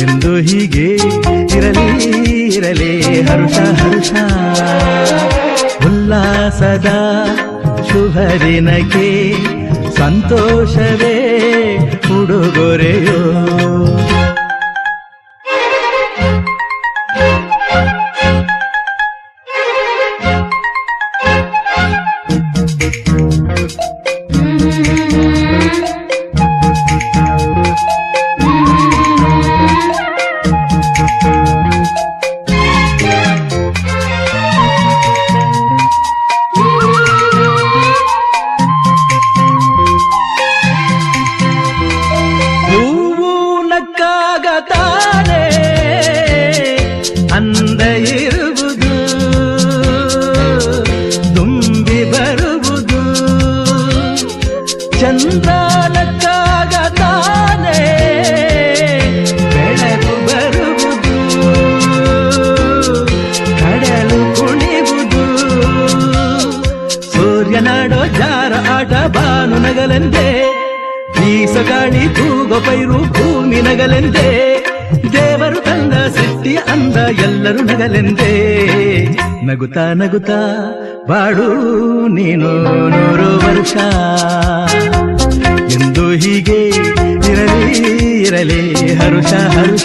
ಎಂದು ಹೀಗೆ ಇರಲಿ ಇರಲಿ ಹರುಷ ಹರುಷ. ಉಲ್ಲಾಸದ ಶುಭ ದಿನಕ್ಕೆ ಸಂತೋಷವೇ ಉಡುಗೊರೆಯೋ. ಚಂದ್ರ ನಕ್ಕಾಗ ತಾನೇ ಬೆಳಕು ಬರುವುದು ಕಡಲು ಕುಣಿವುದು ಸೂರ್ಯನಾಡೋ ಜಾರ ಆಟ ಬಾನು ನಗಲೆಂದೇ ಬೀಸಗಾಳಿ ತೂಗೋ ಪೈರು ಭೂಮಿ ನಗಲೆಂದೇ ದೇವರು ತಂದ ಸೃಷ್ಟಿಯ ಅಂದ ಎಲ್ಲರೂ ನಗಲೆಂದೇ ನಗುತ್ತಾ ನಗುತ್ತಾ ಬಾಡು ನೀನು ನೂರು ವರ್ಷ. ಎಂದು ಹೀಗೆ ಇರಲಿ ಇರಲಿ ಹರುಷ ಹರುಷ.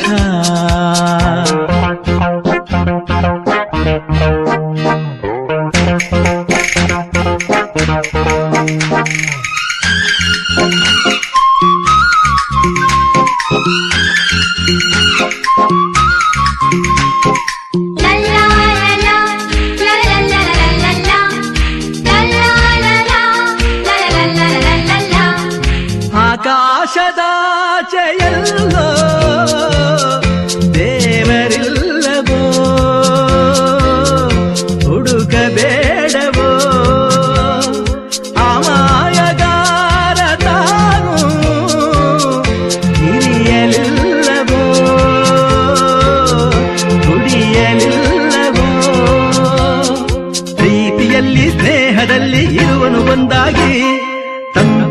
La 这人伦。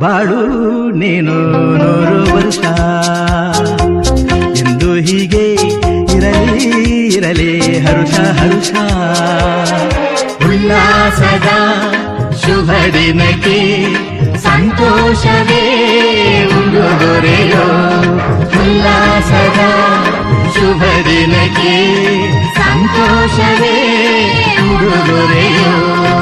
ಬಾಳು ನೀನು ನೂರು ವರ್ಷ. ಎಂದು ಹೀಗೆ ಇರಲಿ ಇರಲಿ, ಹರುಷ ಹರುಷ. ಉಲ್ಲಾಸದ ಶುಭ ದಿನಕ್ಕೆ ಸಂತೋಷವೇ ಉಡುಗೊರೆಯೋ ಉಲ್ಲಾಸದ ಶುಭ ದಿನಕ್ಕೆ ಸಂತೋಷವೇ ಉಡುಗೊರೆಯೋ